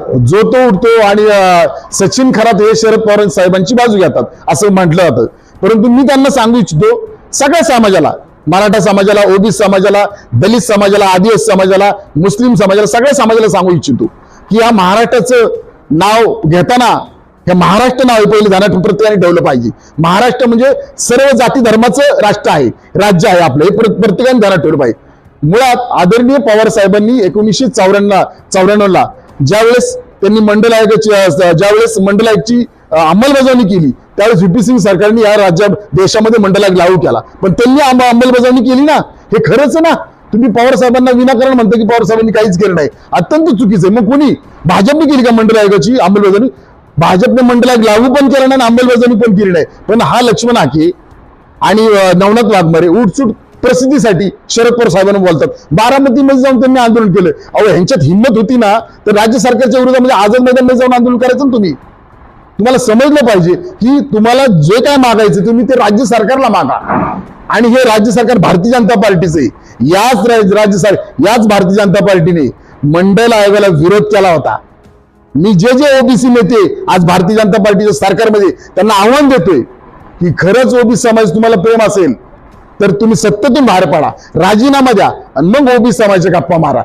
जो तो उठतो आणि सचिन खरात हे शरद पवार साहेबांची बाजू घेतात असं म्हटलं जातं. परंतु मी त्यांना सांगू इच्छितो सगळ्या समाजाला मराठा समाजाला ओबीसी समाजाला दलित समाजाला आदिवासी समाजाला मुस्लिम समाजाला सगळ्या समाजाला सांगू इच्छितो की या महाराष्ट्राचं नाव घेताना हे महाराष्ट्र नाव पहिले ध्यानात प्रत्येकाने ठेवलं पाहिजे. महाराष्ट्र म्हणजे सर्व जाती धर्माचं राष्ट्र आहे राज्य आहे आपलं हे प्र- प्रत्येकाने ध्यानात ठेवलं पाहिजे. मुळात आदरणीय पवार साहेबांनी एकोणीसशे चौऱ्याण्णव चौऱ्याण्णवला ज्यावेळेस त्यांनी मंडल आयोगाची ज्यावेळेस मंडल आयोगची अंमलबजावणी केली त्यावेळेस व्हीपी सिंग सरकारने या राज्यात देशामध्ये मंडल आयोग लागू केला. पण त्यांनी अंमलबजावणी केली ना हे खरंच ना तुम्ही पवार साहेबांना विनाकारण म्हणता की पवार साहेबांनी काहीच केलं नाही. अत्यंत चुकीचं आहे. मग कोणी? भाजपने केली का मंडल आयोगाची अंमलबजावणी? भाजपने मंडल आयोग लागू पण केला नाही अंमलबजावणी पण केली नाही. पण हा लक्ष्मण हाके आणि नवनाथ वाघमारे उठसूट प्रसिद्धीसाठी शरद पवार साहेबांना बोलतात. बारामतीमध्ये जाऊन त्यांनी आंदोलन केलं. अहो ह्यांच्यात हिंमत होती ना तर राज्य सरकारच्या विरोधामध्ये म्हणजे आझाद मैदानमध्ये जाऊन आंदोलन करायचं ना तुम्ही? तुम्हाला समजलं पाहिजे की तुम्हाला जे काय मागायचं तुम्ही ते राज्य सरकारला मागा. आणि हे राज्य सरकार भारतीय जनता पार्टीचं आहे. याच राज- राज्य सर याच भारतीय जनता पार्टीने मंडल आयोगाला विरोध केला होता. मी जे जे ओबीसी नेते आज भारतीय जनता पार्टीच्या सरकारमध्ये त्यांना आव्हान देतोय की खरंच ओबीसी समाज तुम्हाला प्रेम असेल तर तुम्ही सत्तेतून बाहेर पडा. राजीनामा द्या. आणि मग ओबीसी समाजाच्या गप्पा मारा.